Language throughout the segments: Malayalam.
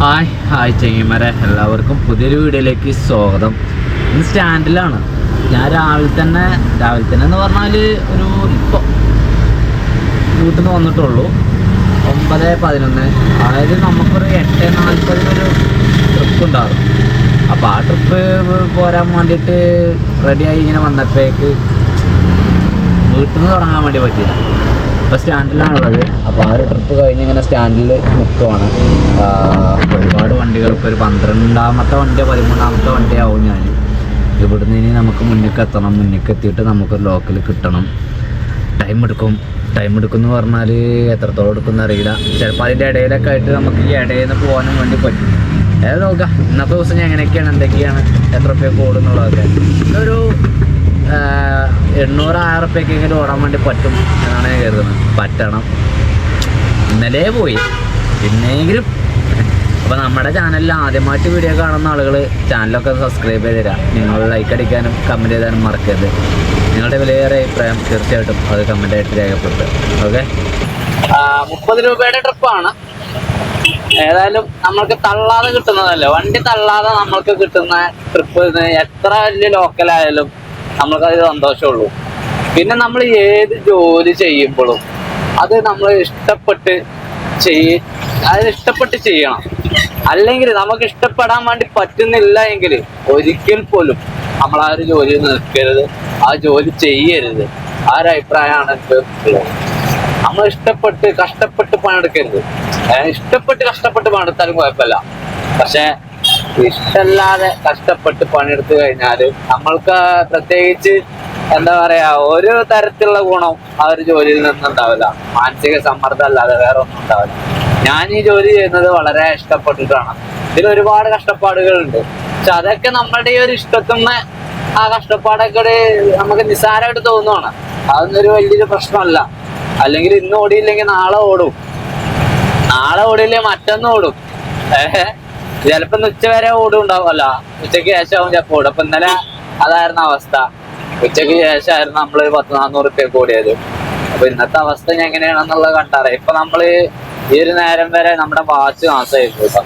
ഹായ് ഹായ് ചെങ്ങിമരെ എല്ലാവർക്കും പുതിയൊരു വീഡിയോയിലേക്ക് സ്വാഗതം. ഇന്ന് സ്റ്റാൻഡിലാണ് ഞാൻ രാവിലെ തന്നെ രാവിലെ തന്നെ എന്ന് പറഞ്ഞാൽ ഒരു ഇപ്പോൾ വീട്ടിൽ നിന്ന് വന്നിട്ടുള്ളൂ. ഒമ്പത് പതിനൊന്ന്. അതായത് നമുക്കൊരു എട്ട് നാൽപ്പതിനൊരു ട്രിപ്പ് ഉണ്ടാകും അപ്പോൾ ആ ട്രിപ്പ് പോരാൻ വേണ്ടിയിട്ട് റെഡിയായി ഇങ്ങനെ വന്നപ്പോഴേക്ക് വീട്ടിൽ നിന്ന് തുടങ്ങാൻ വേണ്ടി പറ്റിയില്ല. ഇപ്പോൾ സ്റ്റാൻഡിലാണുള്ളത്. അപ്പോൾ ആ ഒരു ട്രിപ്പ് കഴിഞ്ഞ് ഇങ്ങനെ സ്റ്റാൻഡിൽ നിൽക്കുവാണ് ഒരുപാട് വണ്ടികൾ. ഇപ്പോൾ ഒരു പന്ത്രണ്ടാമത്തെ വണ്ടിയോ പതിമൂന്നാമത്തെ വണ്ടിയാവും ഞാൻ. ഇവിടുന്ന് ഇനി നമുക്ക് മുന്നിലേക്ക് എത്തണം. മുന്നിലേക്ക് എത്തിയിട്ട് നമുക്കൊരു ലോക്കൽ കിട്ടണം. ടൈം എടുക്കും. ടൈം എടുക്കും എന്ന് പറഞ്ഞാൽ എത്രത്തോളം എടുക്കും അറിയില്ല. ചിലപ്പോൾ അതിന്റെ ഇടയിലൊക്കെ ആയിട്ട് നമുക്ക് ഈ ഇടയിൽ നിന്ന് പോകാനും വേണ്ടി പറ്റും. ഏതാ നോക്കാം. ഇന്നത്തെ ദിവസം ഞാൻ എങ്ങനെയൊക്കെയാണ് എന്തൊക്കെയാണ് എത്ര പേ ഓടുന്നുള്ളതൊക്കെ ഒരു എണ്ണൂറ് ആയിരം ഉറുപ്പ്യക്കെങ്കിലും ഓടാൻ വേണ്ടി പറ്റും എന്നാണ് ഞാൻ കരുതുന്നത്. പറ്റണം. ഇന്നലെ പോയി. പിന്നെയെങ്കിലും. അപ്പോൾ നമ്മുടെ ചാനലിൽ ആദ്യമായിട്ട് വീഡിയോ കാണുന്ന ആളുകൾ ചാനലൊക്കെ സബ്സ്ക്രൈബ് ചെയ്ത് തരാം. നിങ്ങൾ ലൈക്ക് അടിക്കാനും കമന്റ് ചെയ്താനും മറക്കരുത്. നിങ്ങളുടെ വിലയേറെ അഭിപ്രായം തീർച്ചയായിട്ടും അത് കമന്റ് ആയിട്ട് രേഖപ്പെടുത്തുക. ഓക്കെ മുപ്പത് രൂപയുടെ ട്രിപ്പാണ് ഏതായാലും നമ്മൾക്ക് തള്ളാതെ കിട്ടുന്നതല്ലേ? വണ്ടി തള്ളാതെ നമ്മൾക്ക് കിട്ടുന്ന ട്രിപ്പ് എത്ര വലിയ ലോക്കലായാലും നമ്മൾക്കത് സന്തോഷമുള്ളൂ. പിന്നെ നമ്മൾ ഏത് ജോലി ചെയ്യുമ്പോഴും അത് നമ്മൾ ഇഷ്ടപ്പെട്ട് ചെയ്യ അത് ഇഷ്ടപ്പെട്ട് ചെയ്യണം. അല്ലെങ്കിൽ നമുക്ക് ഇഷ്ടപ്പെടാൻ വേണ്ടി പറ്റുന്നില്ല എങ്കിൽ ഒരിക്കൽ പോലും നമ്മൾ ആ ഒരു ജോലി നിൽക്കരുത് ആ ജോലി ചെയ്യരുത്. ആ ഒരു അഭിപ്രായമാണ് നമ്മൾ ഇഷ്ടപ്പെട്ട് കഷ്ടപ്പെട്ട് പണിയെടുക്കരുത്. ഇഷ്ടപ്പെട്ട് കഷ്ടപ്പെട്ട് പണിയെടുത്താലും കുഴപ്പമില്ല. പക്ഷെ ഇഷ്ടല്ലാതെ കഷ്ടപ്പെട്ട് പണിയെടുത്തു കഴിഞ്ഞാൽ നമ്മൾക്ക് പ്രത്യേകിച്ച് എന്താ പറയാ ഒരു തരത്തിലുള്ള ഗുണം ആ ഒരു ജോലിയിൽ നിന്നും ഉണ്ടാവില്ല മാനസിക സമ്മർദ്ദം അല്ലാതെ വേറെ ഒന്നും ഉണ്ടാവില്ല. ഞാൻ ഈ ജോലി ചെയ്യുന്നത് വളരെ ഇഷ്ടപ്പെട്ടിട്ടാണ്. ഇതിൽ ഒരുപാട് കഷ്ടപ്പാടുകളുണ്ട്. പക്ഷെ അതൊക്കെ നമ്മുടെ ഈ ഒരു ഇഷ്ടത്തിന് ആ കഷ്ടപ്പാടൊക്കെ നമുക്ക് നിസ്സാരമായിട്ട് തോന്നുവാണ്. അതൊന്നും ഒരു വലിയൊരു പ്രശ്നമല്ല. അല്ലെങ്കിൽ ഇന്ന് ഓടിയില്ലെങ്കിൽ നാളെ ഓടും. നാളെ ഓടിയില്ലേ മറ്റന്ന് ഓടും. ഏഹ് ചിലപ്പോ ഉച്ച വരെ ഓടും ഉണ്ടാവുമല്ല ഉച്ചയ്ക്ക് ശേഷമാവും ചിലപ്പോ ഓടും. അപ്പൊ ഇന്നലെ അതായിരുന്നു അവസ്ഥ. ഉച്ചയ്ക്ക് ശേഷമായിരുന്നു നമ്മൾ പത്ത് നാന്നൂറ് റുപ്യക്ക് ഓടിയത്. അപ്പൊ ഇന്നത്തെ അവസ്ഥ എങ്ങനെയാണെന്നുള്ളത് കണ്ടറിയാം. ഇപ്പൊ നമ്മൾ ഈ ഒരു നേരം വരെ നമ്മുടെ വാച്ച് മാസമായിരുന്നു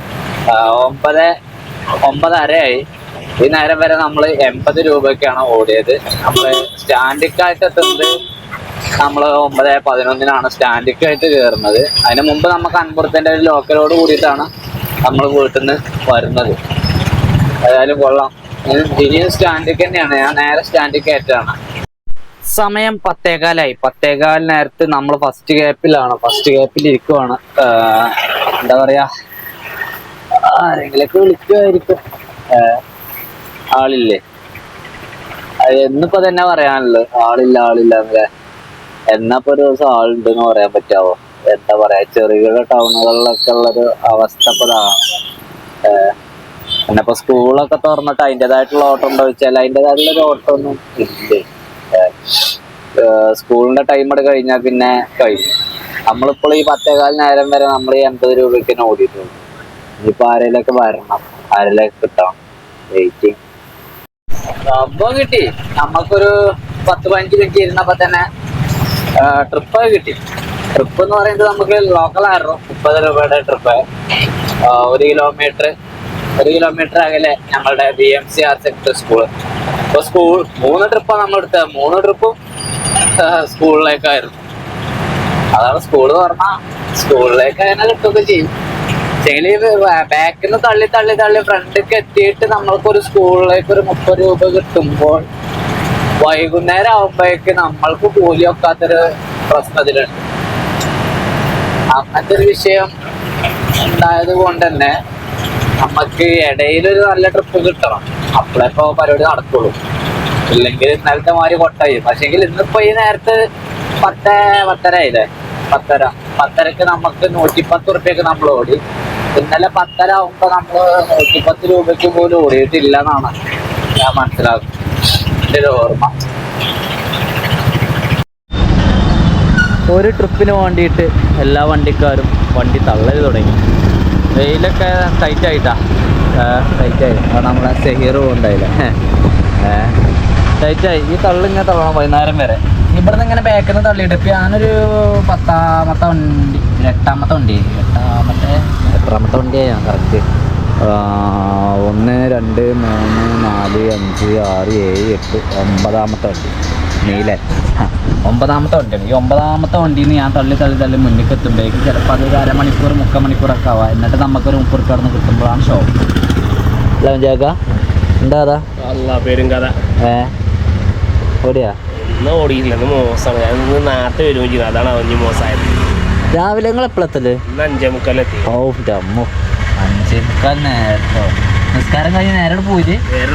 ഒമ്പത് ഒമ്പതരയായി. ഈ നേരം വരെ നമ്മൾ എൺപത് രൂപയ്ക്കാണ് ഓടിയത്. നമ്മൾ സ്റ്റാൻഡിക്കായിട്ട് എത്തുന്നത് നമ്മൾ ഒമ്പത് പതിനൊന്നിനാണ് സ്റ്റാൻഡിക്കായിട്ട് കയറുന്നത്. അതിന് മുമ്പ് നമുക്ക് അൻപുറത്തിന്റെ ഒരു ലോക്കലോട് കൂടിയിട്ടാണ് നമ്മൾ വീട്ടിൽ നിന്ന് വരുന്നത്. ഏതായാലും കൊള്ളാം. ഇനി- ഇനിയും സ്റ്റാൻഡിക്ക് തന്നെയാണ്. ഞാൻ നേരെ സ്റ്റാൻഡിൽ കയറ്റാണ്. സമയം പത്തേകാലായി. പത്തേകാൽ നേരത്ത് നമ്മൾ ഫസ്റ്റ് ഗ്യാപ്പിലാണ് ഫസ്റ്റ് ഗ്യാപ്പിൽ ഇരിക്കുവാണ്. എന്താ പറയാ? ആരെങ്കിലൊക്കെ വിളിക്കുമായിരിക്കും ആളില്ലേ? എന്നിപ്പോ തന്നെ പറയാനുള്ളത്. ആളില്ല ആളില്ല എന്നല്ലേ ഇപ്പൊ ഒരു ദിവസം ആളുണ്ടെന്ന് പറയാൻ പറ്റാവോ? എന്താ പറയാ ചെറുകിട ടൗണുകളിലൊക്കെ ഉള്ളൊരു അവസ്ഥ ഇപ്പൊ പിന്നെ ഇപ്പൊ സ്കൂളൊക്കെ തുറന്നിട്ട് അതിന്റെതായിട്ടുള്ള ഓട്ടം ഉണ്ടോ വെച്ചാൽ അതിന്റെതായിട്ടുള്ള ഓട്ടം ഒന്നും ഇല്ലേ? സ്കൂളിന്റെ ടൈം അവിടെ കഴിഞ്ഞാൽ പിന്നെ കഴിഞ്ഞു നമ്മളിപ്പോൾ ഈ പത്തേകാൽ നേരം വരെ നമ്മൾ ഈ എൺപത് രൂപയ്ക്ക് ഓടിയിട്ടുള്ളൂ. ഇനിയിപ്പോ ആരെയിലൊക്കെ വരണം ആരെയിലൊക്കെ കിട്ടണം. വെയിറ്റിംഗ് സംഭവം കിട്ടി. നമുക്കൊരു പത്ത് പതിനഞ്ച് മിനിറ്റ് ഇരുന്നപ്പോ തന്നെ ട്രിപ്പ് കിട്ടി. ട്രിപ്പ് എന്ന് പറയുന്നത് നമുക്ക് ലോക്കൽ ആയിരുന്നു. മുപ്പത് രൂപയുടെ ട്രിപ്പ് ഒരു കിലോമീറ്റർ ഒരു കിലോമീറ്റർ അകലെ ഞങ്ങളുടെ B M C R sector school അപ്പൊ സ്കൂൾ മൂന്ന് ട്രിപ്പാണ് നമ്മൾ എടുത്തത്. മൂന്ന് ട്രിപ്പും സ്കൂളിലേക്കായിരുന്നു അതാണ് സ്കൂൾ പറഞ്ഞാൽ സ്കൂളിലേക്ക് അങ്ങനെ കിട്ടുകയൊക്കെ ചെയ്യും. ചെങ്കിൽ ബാക്കിൽ നിന്ന് തള്ളി തള്ളി തള്ളി ഫ്രണ്ടിലേക്ക് എത്തിയിട്ട് നമ്മൾക്ക് ഒരു സ്കൂളിലേക്ക് ഒരു മുപ്പത് രൂപ കിട്ടുമ്പോൾ വൈകുന്നേരം ആവുമ്പോഴേക്ക് നമ്മൾക്ക് കൂലി വെക്കാത്തൊരു പ്രശ്നത്തിലുണ്ട്. അങ്ങനത്തെ വിഷയം ഉണ്ടായത് കൊണ്ട് തന്നെ നമുക്ക് ഇടയിൽ ഒരു നല്ല ട്രിപ്പ് കിട്ടണം. അപ്പോഴേ ഇപ്പൊ പരിപാടി നടക്കുള്ളൂ. ഇല്ലെങ്കിൽ ഇന്നലത്തെ മാതിരി കൊട്ടായി. പക്ഷെങ്കിൽ ഇന്നിപ്പോ ഈ നേരത്തെ പത്ത് പത്തര ആയില്ലേ? പത്തര. പത്തരക്ക് നമുക്ക് നൂറ്റിപ്പത്ത് ഉറുപ്പ്യൊക്കെ നമ്മൾ ഓടി. ഇന്നലെ പത്തര ആവുമ്പോ നമ്മൾ നൂറ്റിപ്പത്ത് രൂപയ്ക്ക് പോലും ഓടിയിട്ടില്ല എന്നാണ് ഞാൻ മനസ്സിലാക്കുന്നത്. എന്റെ ഒരു ഓർമ്മ. ഒരു ട്രിപ്പിന് വേണ്ടിയിട്ട് എല്ലാ വണ്ടിക്കാരും വണ്ടി തള്ളൽ തുടങ്ങി. വെയിലൊക്കെ ടൈറ്റ് ആയിട്ടാ. ടൈറ്റ് ആയി. അത് നമ്മളെ സെഹീർ ഉണ്ടായില്ല ആയി. ഈ തള്ളിങ്ങനെ തള്ളണം വൈകുന്നേരം വരെ. ഇവിടുന്ന് ഇങ്ങനെ ബാക്കിൽ നിന്ന് തള്ളിയിട്ട് ഇപ്പം ഞാനൊരു പത്താമത്തെ വണ്ടി എട്ടാമത്തെ വണ്ടി എട്ടാമത്തെ എത്രാമത്തെ വണ്ടിയാണ് ഞാൻ കറക്റ്റ് ഒന്ന് രണ്ട് മൂന്ന് നാല് അഞ്ച് ആറ് ഏഴ് എട്ട് ഒമ്പതാമത്തെ വണ്ടി. ആ, ഒമ്പതാമത്തെ വണ്ടിയാണ് ഈ ഒമ്പതാമത്തെ വണ്ടിയിൽ നിന്ന് ഞാൻ തള്ളി തള്ളി തള്ളി മുന്നിലേക്ക് എത്തുമ്പോഴേക്കും ചിലപ്പോൾ അത് അരമണിക്കൂർ മുക്കാൽ മണിക്കൂറൊക്കെ ആവാം. എന്നിട്ട് നമുക്കൊരു മുപ്പത് കടന്ന് കിട്ടുമ്പോഴാണ് ഷോ അല്ല ജാക്ക എന്താ കഥ? പേരും കഥ. ഏ? ഓടിയാ? ഇന്ന് ഓടിയില്ല. ഇന്ന് മോശമാണ്. ഞാൻ ഇന്ന് നാട്ടിൽ വരുമ്പോൾ ചെയ്യുന്നത് അതാണ് അവഞ്ഞ് മോശമായത്. രാവിലെ നിങ്ങൾ എപ്പോഴെത്തൽ ഇന്ന് അഞ്ചേ മുക്കാലെത്തി ഓ അമ്മോ. അഞ്ചേ മുക്കാൽ നേരത്തോ? നിസ്കാരം കഴിഞ്ഞ് നേരെ പോയി നേരെ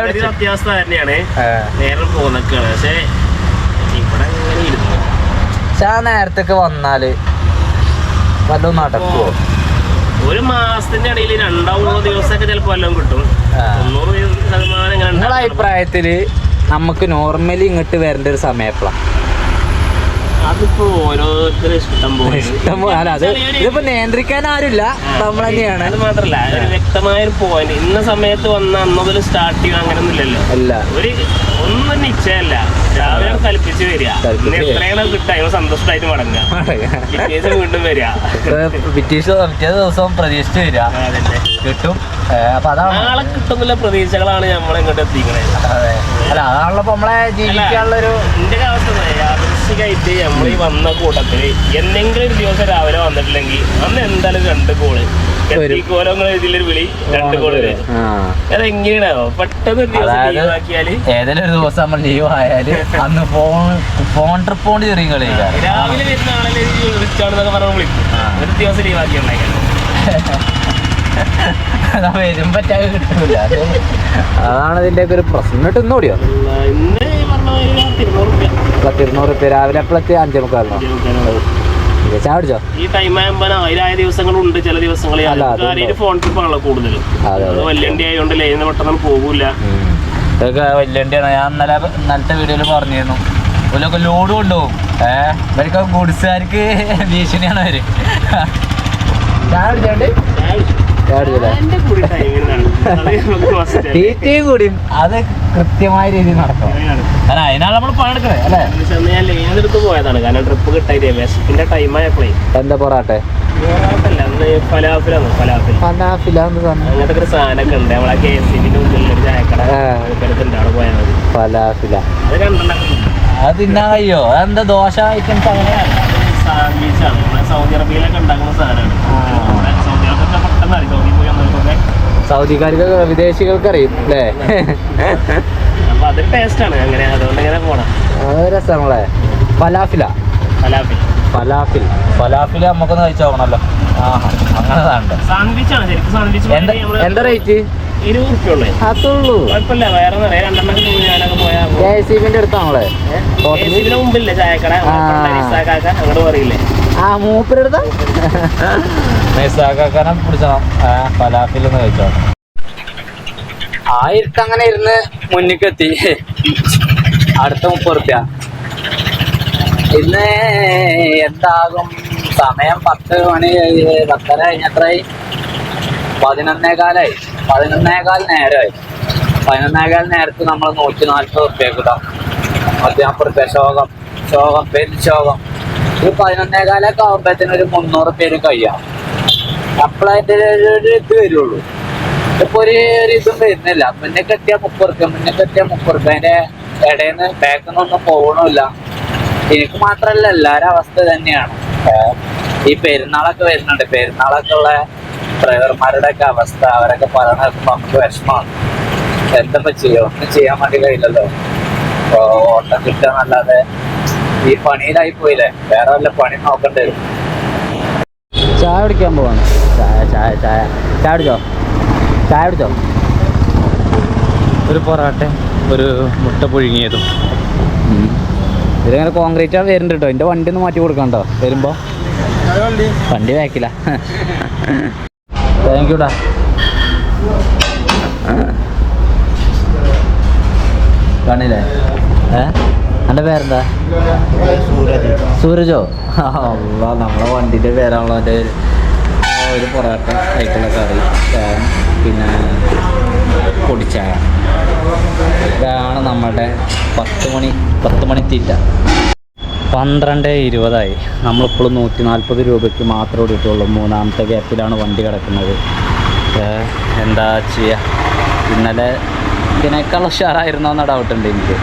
കുടിച്ചു അത്യാവസ്ഥ തന്നെയാണ് നേരെ പോകുന്നൊക്കെയാണ് പക്ഷേ ഇവിടെ ഇങ്ങനെ ഇരുന്നു. ചാ നേരത്തൊക്കെ വന്നാൽ വല്ലതും നടക്കുവോ? ഒരു മാസത്തിന്റെ ഇടയിൽ രണ്ടോ മൂന്നോ ദിവസമൊക്കെ ചിലപ്പോ വല്ലതും കിട്ടും. ആ. തൊണ്ണൂറ് ശതമാനം ഇങ്ങനെ അഭിപ്രായത്തിൽ നമുക്ക് നോർമലി ഇങ്ങോട്ട് വരേണ്ട ഒരു സമയം എപ്പോഴാ അതിപ്പോ ഓരോരുത്തരും ഇഷ്ടം പോലെ. ഇഷ്ടം പോലെ- അല്ല അത് ഇതിപ്പോ നിയന്ത്രിക്കാൻ ആരുമില്ല. നമ്മൾ തന്നെയാണ്. അത് മാത്രല്ല ഒരു വ്യക്തമായ ഒരു പോയിന്റ് ഇന്ന സമയത്ത് വന്ന അന്ന് മുതൽ സ്റ്റാർട്ട് ചെയ്യുക അങ്ങനെ ഇല്ലല്ലോ അല്ല ഒരു ഒന്നും നിശ്ചയമല്ല രാവിലെ കൽപ്പിച്ച് വരിക. കൽപ്പിച്ച് എത്രയാണ് കിട്ടുക അതിന് സന്തോഷമായിട്ട് മടങ്ങുക. പിറ്റേന്ന് വീണ്ടും വരിക. പിറ്റേ ദിവസം പ്രതീക്ഷിച്ച് വരിക. കിട്ടും. ഏ, അപ്പൊ അതാണ്. നാളെ കിട്ടുന്നില്ല പ്രതീക്ഷകളാണ് നമ്മൾ ഇങ്ങോട്ട് എത്തിക്കണേ അതെ. അല്ല അതാണല്ലോ ഇപ്പൊ നമ്മളെ ജീവിക്കാനുള്ളൊരു എന്റെ അവസ്ഥ ഇതാ, യാദൃശ്ചികമായിട്ട് നമ്മൾ ഈ വന്ന കൂട്ടത്തിൽ എന്തെങ്കിലും ഒരു ദിവസം രാവിലെ വന്നിട്ടില്ലെങ്കിൽ അന്ന് എന്തായാലും രണ്ട് കോൾ ഇതിലൊരു വിളി രണ്ട് കോൾ. അതെങ്ങനെയാണോ പെട്ടെന്ന് ഏതെങ്കിലും ഒരു ദിവസം നമ്മൾ ലീവ് ആയാൽ അന്ന് ഫോൺ ഫോൺ ട്രിപ്പ് കൊണ്ട് ചെറിയ കളി രാവിലെ വരുന്ന ആളെ വിളിച്ചാണെന്നൊക്കെ പറഞ്ഞു വിളിക്കും. ഒരു ദിവസം ലീവ് ആക്കി വരുമ്പോ കിട്ടൂല അത് അതാണ് ഇതിന്റെ ഒക്കെ ഒരു പ്രശ്നം. ഇന്ന് ഇന്ന് ഇരുന്നൂറ് റുപ്യ രാവിലെ എപ്പോഴത്തെ അഞ്ചേ മുക്കാലിനോ? ചായ കുടിച്ചോ? ഈ ടൈം ആകുമ്പോൾ ആയിരായ ദിവസങ്ങളുണ്ട് ചില ദിവസങ്ങളിൽ. ഫോൺ ട്രിപ്പ് ആണല്ലോ കൂടുതലും അതെ, അത്. അതെ. വല്യണ്ടി ആയതുകൊണ്ട് ലൈന് പെട്ടെന്ന് പോകൂല. ഇതൊക്കെ വലിയ ഞാൻ ഇന്നലെ ഇന്നലത്തെ വീഡിയോയിൽ പറഞ്ഞിരുന്നു. ഇതിലൊക്കെ ലോഡ് കൊണ്ടുപോകും. ഏഹ് ഇവർക്ക് ഗുഡ്സുകാർക്ക് ഭീഷണിയാണ് അവർ. ചായ കുടിച്ചില്ലേ തീറ്റയും കൂടിയും അത് കൃത്യമായ രീതിയിൽ നടക്കും. അല്ല അതിനാണ് നമ്മൾ പണിയെടുക്കണേ അല്ലേ? ഞാൻ ലേനെടുത്ത് പോയതാണ്. കാരണം ട്രിപ്പ് കിട്ടായില്ലേ വിശപ്പിന്റെ ടൈം ആയപ്പോഴേ എന്താ പൊറാട്ടെ? അങ്ങനത്തെ ഒരു സാധനമൊക്കെ ഉണ്ട്. നമ്മളെ കെ എസ് സിന്റെ മുന്നിൽ ഒരു ചായക്കട. അവിടെ പോയാൽ മതി. ഫലാഫില. അത് രണ്ടെണ്ണം അത് തിന്നാൻ കഴിയോ? അതെന്താ ദോശ ഐറ്റംസ് അങ്ങനെയാണ് സാൻഡ്വിച്ചാണ് സൗദി അറേബ്യയിലൊക്കെ ഉണ്ടാക്കുന്ന സാധനമാണ്. സൗദി അറേബ്യ പെട്ടെന്ന് അറിയാം സൗദി സൗദിക്കാർക്ക് വിദേശികൾക്ക് അറിയും അല്ലേ അത് രസമാണല്ലേ ഫലാഫില. ഫലാഫിൽ. ഫലാഫിൽ ഫലാഫിൽ നമുക്കൊന്ന് കഴിച്ചു നോക്കണല്ലോ ആ അങ്ങനെ എന്താ റേറ്റ് അതുള്ളൂ. അടുത്താണല്ലേ മുമ്പില്ലേ ചായക്കട? അങ്ങോട്ട് പറയില്ലേ? ആ മൂപ്പരെടുത്ത? നൈസാക്കാനെ പിടിച്ചണം. ആ ഫലാഫിൽ ഒന്ന് കഴിച്ചോ ആ ഇരുത്ത് അങ്ങനെ ഇരുന്ന് മുന്നിക്കെത്തി. അടുത്ത മുപ്പത് റുപ്യ ഇന്ന് എന്താകും? സമയം പത്ത് മണി പത്തര കഴിഞ്ഞത്രയായി. പതിനൊന്നേകാലായി. പതിനൊന്നേകാൽ നേരമായി. പതിനൊന്നേകാൽ നേരത്ത് നമ്മൾ നൂറ്റി നാൽപ്പത് റുപ്യക്ക് കിട്ടാം മധ്യാപ്പുറത്തെ ശോകം. ശോകം പെരും ശോകം ഒരു പതിനൊന്നേകാലൊക്കെ ആകുമ്പോഴത്തേനും ഒരു മുന്നൂറ് പേര് കഴിയാം. അപ്പോഴതിന്റെ ഒരു ഇത് വരുള്ളൂ. ഇപ്പൊ ഒരു ഇതും വരുന്നില്ല. മുന്നേ കെട്ടിയ മുപ്പത് റുപ്യ മുന്നേ കെട്ടിയ മുപ്പത് റുപ്യ അതിന്റെ ഇടയിൽ നിന്ന് ബാക്കിൽ നിന്നൊന്നും പോകണമില്ല എനിക്ക് മാത്രല്ല എല്ലാവരും അവസ്ഥ തന്നെയാണ് ഈ പെരുന്നാളൊക്കെ വരുന്നുണ്ട്. പെരുന്നാളൊക്കെ ഉള്ള ഡ്രൈവർമാരുടെ ഒക്കെ അവസ്ഥ അവരൊക്കെ കേൾക്കുമ്പോ നമുക്ക് വിഷമമാണ്. എന്താ ചെയ്യാം? ഒന്നും ചെയ്യാൻ വേണ്ടി കഴിയില്ലല്ലോ. ഓട്ടം ഓട്ടം കിട്ടുകയെന്നല്ലാതെ ഈ പണിയിലായി പോയില്ലേ? വേറെ വല്ല പണി നോക്കണ്ടേ? വരും ചായ കുടിക്കാൻ പോവാണ്. ചായ ചായ ചായ. ചായ കുടിച്ചോ? ചായ കുടിച്ചോ? ഒരു പൊറാട്ട ഒരു മുട്ട പുഴുങ്ങിയതും. ഇതിലിങ്ങനെ കോൺക്രീറ്റ് ആണ് വരുന്നുണ്ട് കേട്ടോ. എന്റെ വണ്ടി ഒന്ന് മാറ്റി കൊടുക്കണ്ടോ വരുമ്പോ. വണ്ടി വേക്കില്ല താങ്ക് യുടാ കാണില്ലേ? ഏ? എന്റെ പേരെന്താ? സൂരജോ. അല്ല നമ്മളെ വണ്ടിന്റെ പേരാണല്ലോ എന്റെ ഒരു പൊറോട്ട കൈക്കുള്ള കറി പിന്നെ പൊടിച്ചായ. ഇതാണ് നമ്മുടെ പത്ത് മണി പത്ത് മണി തീറ്റ. പന്ത്രണ്ട് ഇരുപതായി. നമ്മളിപ്പോഴും നൂറ്റി നാൽപ്പത് രൂപയ്ക്ക് മാത്രമേ ഓടിയിട്ടുള്ളൂ. മൂന്നാമത്തെ ഗ്യാപ്പിലാണ് വണ്ടി കിടക്കുന്നത്. എന്താ ചെയ്യുക ഇന്നലെ ഇതിനേക്കാൾ ഉഷാറായിരുന്നോ എന്ന ഡൗട്ടുണ്ട് എനിക്ക്.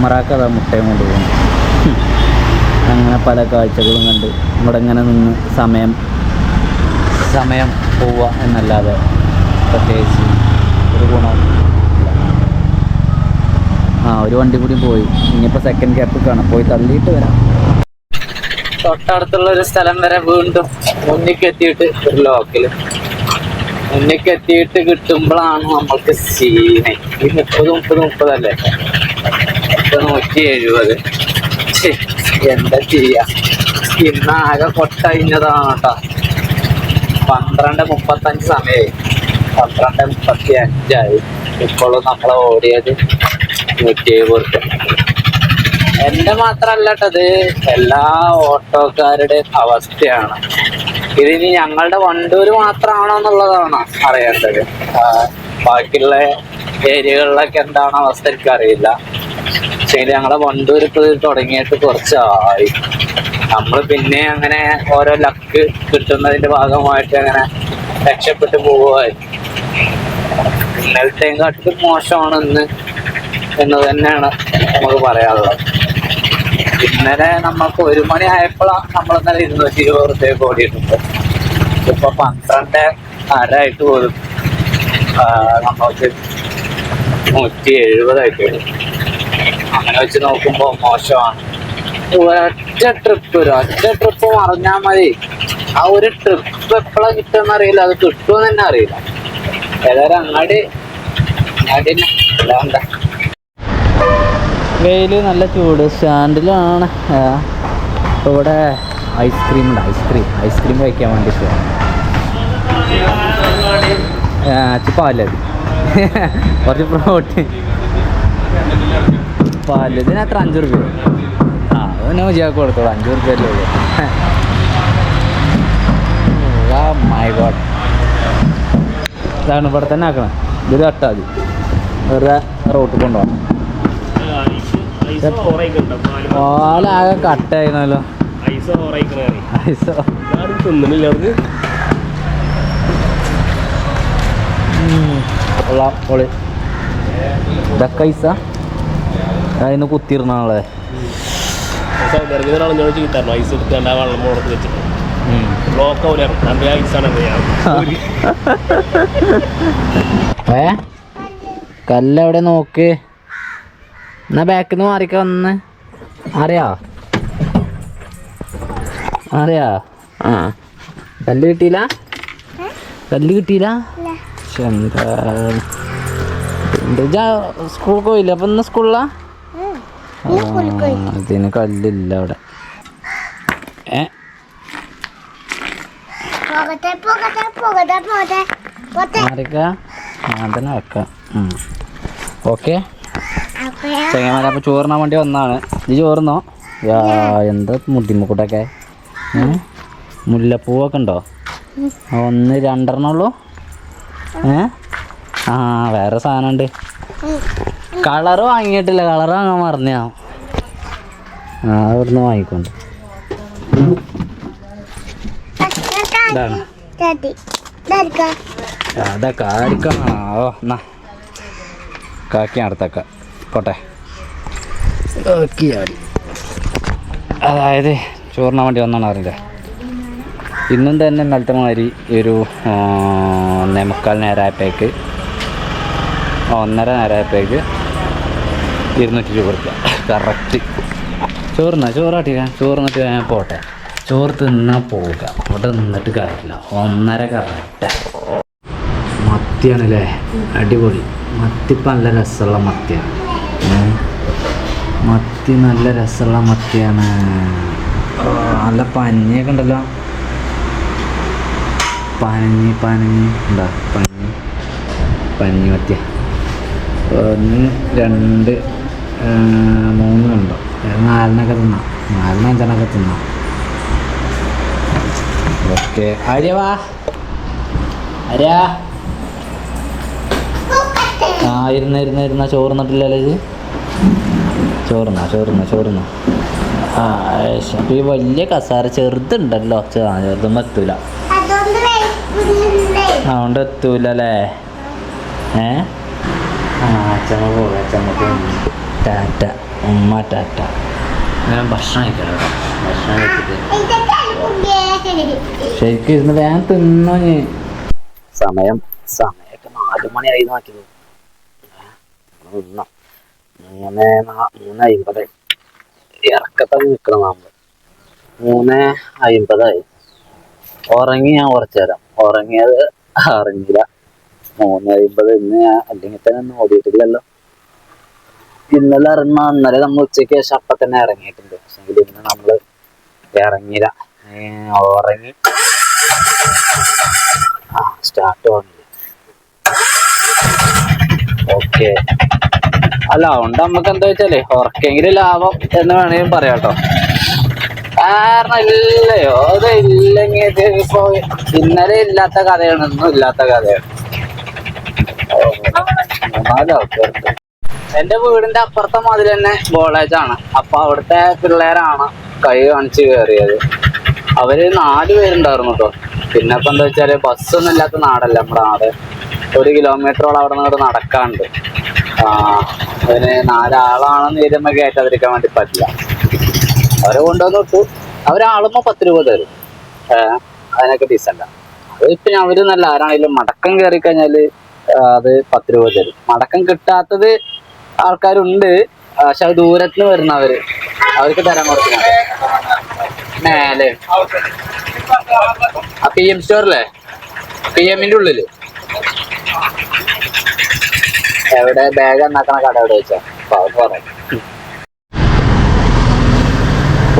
ഉമ്മറാക്ക് അതാ മുട്ടയും കൊണ്ട് പോകുന്നു അങ്ങനെ പല കാഴ്ചകളും കണ്ട് ഇവിടെ ഇങ്ങനെ നിന്ന് സമയം സമയം പോവുക എന്നല്ലാതെ പ്രത്യേകിച്ച് ഒരു ഗുണം ആ ഒരു വണ്ടി കൂടി പോയി. ഇനിയിപ്പോൾ സെക്കൻഡ് ക്യാപ്പ് കാണാം. പോയി തള്ളിയിട്ട് വരാം. തൊട്ടടുത്തുള്ള ഒരു സ്ഥലം വരെ വീണ്ടും മുന്നിക്ക് എത്തിയിട്ട് ഒരു ലോക്കിൽ മുന്നിക്ക് കിട്ടുമ്പോഴാണ് നമ്മൾക്ക് സീനെ. ഈ മുപ്പത് മുപ്പത് മുപ്പതല്ലേ? നൂറ്റി എഴുപത് എന്താ ചെയ്യാ? ഇന്ന് ആകെ കൊട്ടഴിഞ്ഞതാണ് കേട്ടോ പന്ത്രണ്ട് മുപ്പത്തഞ്ച് സമയമായി പന്ത്രണ്ട് മുപ്പത്തി അഞ്ചായി ഇപ്പോഴും നമ്മൾ ഓടിയത് നൂറ്റി എഴുപത് എന്റെ മാത്രല്ല കേട്ടത് എല്ലാ ഓട്ടോക്കാരുടെയും അവസ്ഥയാണ്. ഇതിനി ഞങ്ങളുടെ വണ്ടൂര് മാത്രമാണോ എന്നുള്ളതാണ് അറിയേണ്ടത്. ബാക്കിയുള്ള ഏരിയകളിലൊക്കെ എന്താണ് അവസ്ഥ എനിക്കറിയില്ല. പക്ഷേ ഞങ്ങളെ വണ്ടൂർ തുടങ്ങിയിട്ട് കുറച്ചായി. നമ്മൾ പിന്നെ അങ്ങനെ ഓരോ ലക്ക് കിട്ടുന്നതിന്റെ ഭാഗമായിട്ട് അങ്ങനെ രക്ഷപ്പെട്ടു പോവുമായി ഇന്നലത്തെയും കാട്ടിലും മോശമാണ് ഇന്ന് എന്ന് തന്നെയാണ് നമുക്ക് പറയാനുള്ളത്. ഇന്നലെ നമുക്ക് ഒരു മണി ആയപ്പോഴാണ് നമ്മൾ ഇന്നലെ ഇരുന്നൂറ്റി ഇരുപത് റുപ്യ ഓടിയിട്ടുണ്ട് ഇപ്പൊ പന്ത്രണ്ട് അരായിട്ട് പോലും നമ്മൾക്ക് നൂറ്റി എഴുപതായിട്ട് വരും. അങ്ങനെ വെച്ച് നോക്കുമ്പോൾ മോശമാണ്. ഒറ്റ ട്രിപ്പ് ഒരു ഒറ്റ ട്രിപ്പ് മറിഞ്ഞാൽ മതി. ആ ഒരു ട്രിപ്പ് എപ്പോഴാണ് കിട്ടുമെന്ന് അറിയില്ല അത് കിട്ടുമെന്ന് തന്നെ അറിയില്ല. ഏതായാലും അങ്ങാടി അങ്ങാടി തന്നെ. വെയിൽ നല്ല ചൂട്. സ്റ്റാൻഡിലാണ്. ഇവിടെ ഐസ്ക്രീം ഉണ്ട്. ഐസ്ക്രീം ഐസ്ക്രീം കഴിക്കാൻ വേണ്ടി പോകാം പാലത് കുറച്ച് പ്രോട്ടീൻ പാൽ അത്ര അഞ്ചു റുപ്യ ആ അതിന് മതിയാക്കി കൊടുത്തോളൂ. അഞ്ച് റുപ്യ അല്ലേ ഉള്ളൂ മൈ ഗോഡ് ഇതാണ് ഇവിടെ തന്നെ ആക്കണം. ഇത് കട്ടാ മതി വെറുതെ റോട്ട് കൊണ്ടുപോകാം ഐസ് ഓറയിക്കണ്ടോ പാലാകെ കട്ടായിരുന്നല്ലോ. ഐസ് കൊള്ളാം പൊളി. ഇതൊക്കെ ഐസ? അതിന് കുത്തിയിരുന്നാളെ സൗദി അറേബ്യ ചീത്തായിരുന്നു ഐസ് എടുത്ത് ആ വെള്ളം മുളത്ത് വെച്ചിട്ട്. ബ്ലോക്ക് ഐസാണ് ഏ? കല്ലെവിടെ നോക്ക്. എന്നാ ബാക്കിൽ നിന്ന് മാറിക്ക വന്ന് അറിയാ അറിയാ ആ. കല്ല് കിട്ടിയില്ല? കല്ല് കിട്ടിയില്ല? എന്താ? എന്താ സ്കൂളിൽ പോയില്ല? അപ്പൊ ഇന്ന് സ്കൂളിലാ? ആ, ഇതിന് കല്ലില്ല അവിടെ. ഏ? തന്നെ വെക്കാം. ഓക്കെ? അപ്പൊ ചെങ്ങന്മാരെ അപ്പോൾ ചോറിനാൻ വേണ്ടി വന്നാണ്. ഇത് ചോറുന്നോ? യാ എന്താ മുട്ടിമുക്കൂട്ടൊക്കെ മുല്ലപ്പൂവൊക്കെ ഉണ്ടോ? ഒന്ന് രണ്ടെണ്ണം ഉള്ളൂ? ഏ? ആ വേറെ സാധനം കളറ് വാങ്ങിയിട്ടില്ല. കളർ വാങ്ങാൻ മറന്നു ഞാൻ ആ അവിടുന്ന് വാങ്ങിക്കൊണ്ട്. ഇതാണ്. ഡാഡി ഡാഡിക്ക അതൊക്കെ ആർക്കാണോ എന്നാ. കാക്കി നടത്തക്ക. പോട്ടെ. അതായത് ചോറിനാൻ വേണ്ടി വന്നാണ് അറിയില്ല? ഇന്നും തന്നെ ഇന്നലത്തെ മാതിരി ഒരു ഒന്നേ മുക്കാൽ നേരമായപ്പോഴേക്ക് ഒന്നര നേരമായപ്പോഴേക്ക് ഇരുന്നൂറ്റി രൂപ കൊടുക്കുക കറക്റ്റ് ചോറിനാ ചോറ് ചോറിന്നിട്ട് ഞാൻ പോട്ടെ. ചോറ് തിന്നാൽ പോവുക. അവിടെ നിന്നിട്ട് കാര്യമില്ല. ഒന്നര കറക്റ്റ് മത്തിയാണല്ലേ? അടിപൊളി. മത്തിപ്പം നല്ല രസമുള്ള മത്തിയാണ്. മത്തി നല്ല രസമുള്ള മത്തിയാണ്. നല്ല പഞ്ഞിയൊക്കെ ഉണ്ടല്ലോ. പനഞ്ഞി പനഞ്ഞി ഉണ്ടോ പഞ്ഞി. പഞ്ഞി മത്തിയ. ഒന്ന് രണ്ട് മൂന്നുണ്ടോ. നാലിനൊക്കെ തിന്നാം. നാലിന് അഞ്ചെണ്ണൊക്കെ തിന്നാം. ഓക്കെ. ആര്യ വാ? ആ ഇരുന്ന ഇരുന്ന ഇരുന്ന ചോറുന്നിട്ടില്ലല്ലോ ഇത്? ചോറുന്ന ചോറുന്ന ചോറുന്ന. ആ ഈ വലിയ കസാര ചെറുതുണ്ടല്ലോ. ആ, ചെറുതും എത്തൂല അതുകൊണ്ട് എത്തൂലല്ലേ? ഏ? ആ അച്ഛമ്മ പോകാം അച്ഛമ്മ ടാറ്റ ഉമ്മ ടാറ്റ. ഞാൻ ഭക്ഷണം കഴിക്കണം കേട്ടോ. ഭക്ഷണം കഴിച്ചിട്ട് ശരിക്കും ഇരുന്ന് ഞാൻ തിന്നു നീ സമയം സമയമൊക്കെ നാല് മണിയായി നോക്കിയത് നിന്നോ മൂന്ന് നാ- മൂന്ന് അയിമ്പത് ഇറക്കത്തെ നിൽക്കണം നമ്മൾ മൂന്ന് അയിമ്പതായി. ഉറങ്ങി ഞാൻ കുറച്ചു തരാം ഉറങ്ങിയത് അറിഞ്ഞില്ല. മൂന്ന് അയിമ്പത് ഇന്ന് ഞാൻ അല്ലെങ്കിൽ തന്നെ ഒന്നും ഓടിയിട്ടില്ലല്ലോ. ഇന്നലെ ഇറങ്ങുന്ന ഇന്നലെ നമ്മൾ ഉച്ചയ്ക്ക് ശേഷം അപ്പൊ തന്നെ ഇറങ്ങിയിട്ടുണ്ട്. പക്ഷെങ്കിൽ ഇന്ന് നമ്മൾ ഇറങ്ങിയില്ല. ഉറങ്ങി ആ സ്റ്റാർട്ട് വന്നില്ല. ഓക്കെ. അല്ല അതുകൊണ്ട് നമുക്ക് എന്താ വെച്ചാലേ ഉറക്കെങ്കിലും ലാഭം എന്ന് വേണമെങ്കിലും പറയാം കേട്ടോ. കാരണം ഇല്ലയോ അത് ഇല്ലെങ്കിൽ ഇപ്പൊ ഇന്നലെ ഇല്ലാത്ത കഥയാണ് ഇന്നും ഇല്ലാത്ത കഥയാണ്. മൂന്നാൽ ആൾക്കാരുണ്ട് എന്റെ വീടിന്റെ അപ്പുറത്തെ മതിൽ തന്നെ കോളേജ് ആണ്. അപ്പൊ അവിടുത്തെ പിള്ളേരാണ് കൈ കാണിച്ച് കയറിയത് അവർ നാല് പേരുണ്ടായിരുന്നു കേട്ടോ പിന്നെ ഇപ്പൊ എന്താ വെച്ചാൽ ബസ്സൊന്നും ഇല്ലാത്ത നാടല്ല നമ്മുടെ നാട്. ഒരു കിലോമീറ്ററോളം അവിടെ നിന്ന് നടക്കാണ്ട് ആ അതിന് നാലാളാണെന്ന് ഇരുമ്പോ കയറ്റാതിരിക്കാൻ വേണ്ടി പറ്റില്ല. അവരെ കൊണ്ടുവന്ന് വിട്ടു. അവരാളുമ്പോ പത്ത് രൂപ തരും ഏഹ് അതിനൊക്കെ ഡീസന്റാ അത് അവർ നല്ല ആരാണെങ്കിലും മടക്കം കയറി കഴിഞ്ഞാൽ അത് പത്ത് രൂപ തരും മടക്കം കിട്ടാത്തത് ആൾക്കാരുണ്ട്. പക്ഷെ അത് ദൂരത്തിന് വരുന്നവര് അവർക്ക് തരാൻ. മേലെ ആ പി എം സ്റ്റോറിലെ പി എമ്മിന്റെ ഉള്ളിൽ. എവിടെ? ബാഗ് എന്നാക്കണ കട എവിടെ വെച്ചാ? അപ്പൊ അവർ പറയാം.